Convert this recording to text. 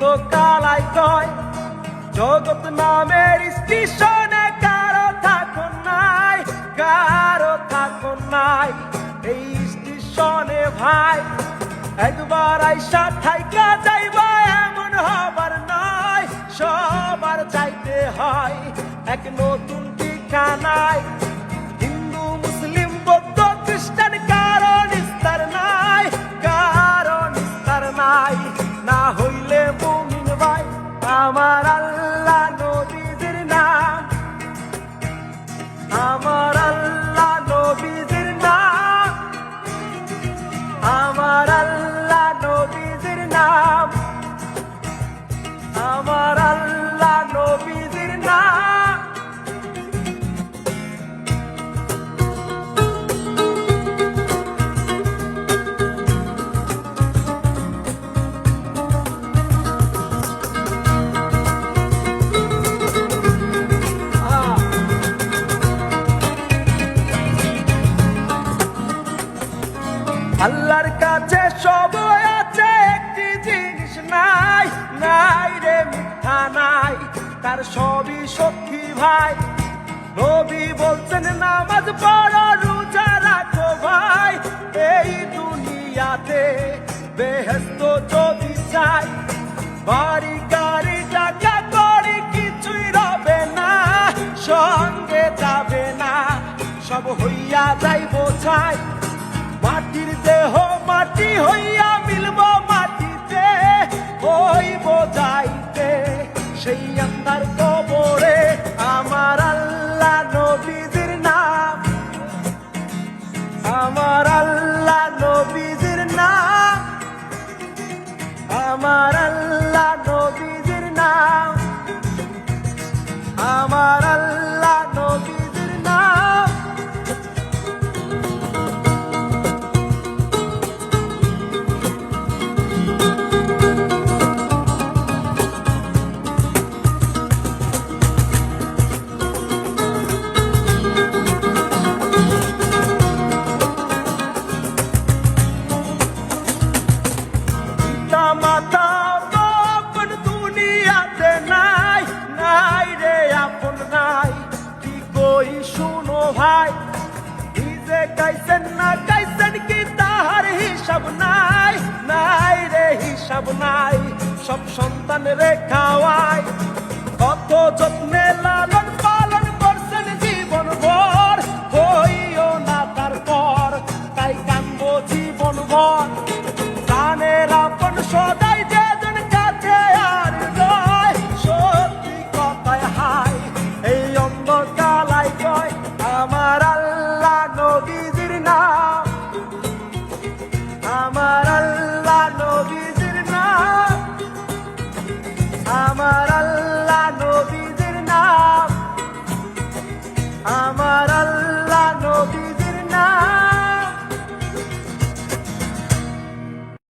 অন্ধকালায় কয় জগৎ নামের স্টেশনে কারও থাকো নাই, কারও থাকো নাই। এই স্টেশনে ভাই, একবার আইসা থাইকা যাইবা, এমন হবার নয় সবার চাইতে হয় এক নতুন ঠিকানায়। হিন্দু, মুসলিম, বৌদ্ধ, খ্রিস্টান আল্লাহ নবীদের নাম। আমার আল্লাহ নবীজির নাম। আমার আল্লাহ নবীদের নাম। আমার আল্লাহর কাছে সব আছে, একটি জিনিস নাই নাই রে মিথ্যা নাই, তার সবই সত্যি ভাই। নবী বলছেন, নামাজ পড়ো, রোজা রাখো ভাই, এই দুনিয়াতে বেহস্ত যদি চাই, বাড়ি, গাড়ি, টাকা করি কিছুই রবে না, সঙ্গে যাবে না, সব হইয়া যাইব চাই মাটির দেহ, মাটি হইয়া মিলব মাটিতে, হইব যাইতে। সেই আন্দার কবরে আমার আল্লাহ নবীদের নাম। আমার আল্লাহ নবীদের নাম। আমার কই শুনো ভাই নিজে গাইছেন না গাইছেন কি তাহার হিসাব নাই নাই রে হিসাব নাই, সব সন্তান রে খাওয়ায় amar al